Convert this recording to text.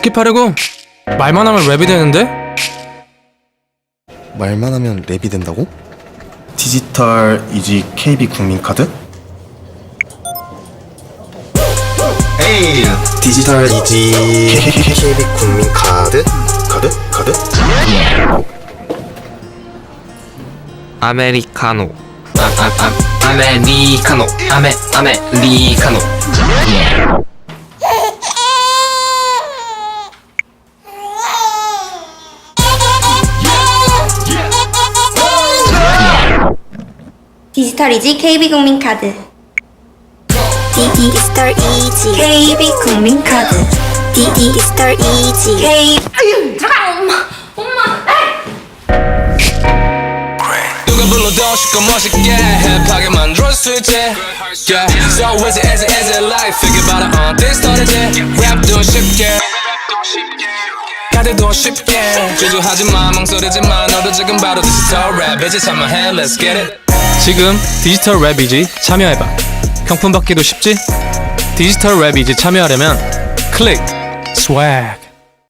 스킵하려고 말만 하면 랩이 되는데? 말만 하면 랩이 된다고? 디지털 이지 KB 국민카드? 에이 디지털 이지 KB 국민카드? 카드? 카드? 아메리카노 아, 아, 아, 아메리카노 아메 아메리카노 디지털이지 KB국민카드. 디지털 이지. KB국민카드. 디지털 이지. K 누가 불러도 쉽고 멋있게 힙하게 만들 수 있지. Yeah, so easy, easy, easy life? Think about it, uh, this started 랩도 쉽게. 가대도 쉽게. 주저하지 마 망설이지 마. 너도 지금 바로 디지털 랩 이제 참여해 Let's get it 지금 디지털 랩이지 참여해봐. 경품 받기도 쉽지? 디지털 랩이지 참여하려면 클릭, 스웩.